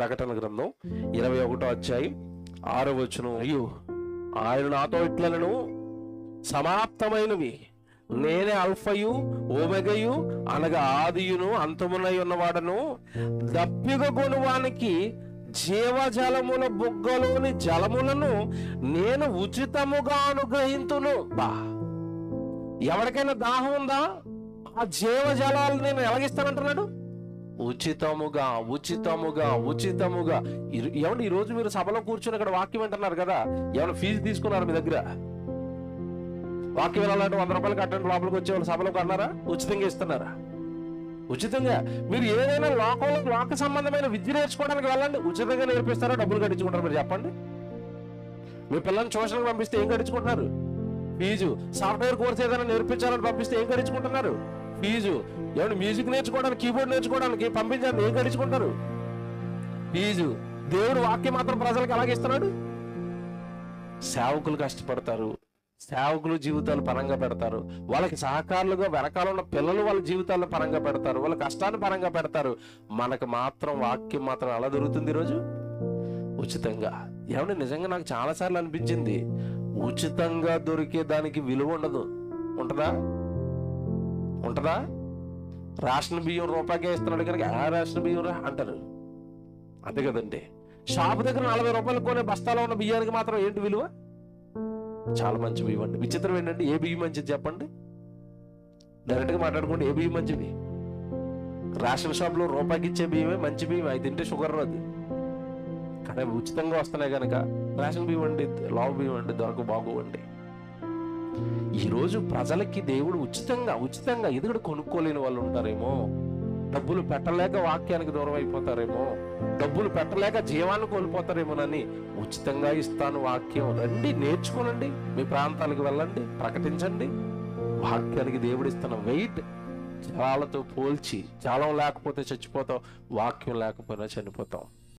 ప్రకటన గ్రంథం ఇరవై ఒకటో అధ్యాయం ఆరో వచనం. అయ్యో ఆయన నాతో ఇట్లను సమాప్తమైనవి. నేనే అల్ఫయు ఓమెగయు అనగా ఆదియును అంతమునై ఉన్నవాడను. దప్పిక కొనువానికి జీవజలముల బుగ్గలోని జలములను నేను ఉచితముగా అనుగ్రహింతును. బా ఎవరికైనా దాహం ఉందా? ఆ జీవజలాలు నేను ఎలాగిస్తానంటున్నాడు? ఉచితముగా ఉచితముగా ఉచితముగా. ఏమన్నా ఈ రోజు మీరు సభలో కూర్చొని ఇక్కడ వాక్యం వింటున్నారు కదా? ఏమైనా ఫీజు తీసుకున్నారు మీ దగ్గర? వాక్యం వినాలంటే వంద రూపాయలు కట్టండి లోపలికి వచ్చే వాళ్ళు సభలోకి అన్నారా ఉచితంగా ఇస్తున్నారా? ఉచితంగా. మీరు ఏదైనా లోకంలో లోక సంబంధమైన విద్య నేర్చుకోవడానికి వెళ్ళండి. ఉచితంగా నేర్పిస్తారా? డబ్బులు కట్టించుకుంటారు? మీరు చెప్పండి. మీ పిల్లల్ని ట్యూషన్కి పంపిస్తే ఏం కట్టించుకుంటున్నారు? ఫీజు. సాఫ్ట్వేర్ కోర్స్ ఏదైనా నేర్పించాలని పంపిస్తే ఏం కట్టించుకుంటున్నారు? ఫీజు. ఏమంటే మ్యూజిక్ నేర్చుకోవడానికి కీబోర్డ్ నేర్చుకోవడానికి పంపించాలని ఏం గడుచుకుంటారు ఫీజు. దేవుడు వాక్యం మాత్రం ప్రజలకు ఎలాగ ఇస్తున్నాడు? సేవకులు కష్టపడతారు. సేవకులు జీవితాలు పరంగా పెడతారు. వాళ్ళకి సహకారులుగా వెనకాల ఉన్న పిల్లలు వాళ్ళ జీవితాలను పరంగా పెడతారు. వాళ్ళ కష్టాన్ని పరంగా పెడతారు. మనకు మాత్రం వాక్యం మాత్రం అలా దొరుకుతుంది ఈరోజు? ఉచితంగా. ఏమంటే నిజంగా నాకు చాలా సార్లు అనిపించింది. ఉచితంగా దొరికే దానికి విలువ ఉండదు. ఉంటుందా? ఉంటుందా? రేషన్ బియ్యం రూపాయకే ఇస్తున్నాడు కనుక ఆ రేషన్ బియ్యం రా అంటారు. అంతే కదండి. షాప్ దగ్గర నలభై రూపాయలు కొనే బస్తాలో ఉన్న బియ్యానికి మాత్రం ఏంటి విలువ? చాలా మంచి బియ్యం అండి విచిత్రం ఏంటంటే ఏ బియ్యం మంచిది చెప్పండి? డైరెక్ట్గా మాట్లాడుకోండి ఏ బియ్యం మంచిది? రేషన్ షాప్లో రూపాయికి ఇచ్చే బియ్యమే మంచి బియ్యం అది తింటే షుగర్ అది. కానీ ఉచితంగా వస్తున్నాయి కనుక రేషన్ బియ్యం అండి లావు బియ్యం అండి దొరక అండి ఈరోజు ప్రజలకి దేవుడు ఉచితంగా ఉచితంగా ఎదుగుడు కొనుక్కోలేని వాళ్ళు ఉంటారేమో. డబ్బులు పెట్టలేక వాక్యానికి దూరం అయిపోతారేమో. డబ్బులు పెట్టలేక జీవాన్ని కోల్పోతారేమోనని ఉచితంగా ఇస్తాను వాక్యం. రండి నేర్చుకోనండి మీ ప్రాంతాలకు వెళ్ళండి ప్రకటించండి. వాక్యానికి దేవుడిస్తున్న వెయిట్ జలాలతో పోల్చి జలం లేకపోతే చచ్చిపోతాం వాక్యం లేకపోయినా చనిపోతాం.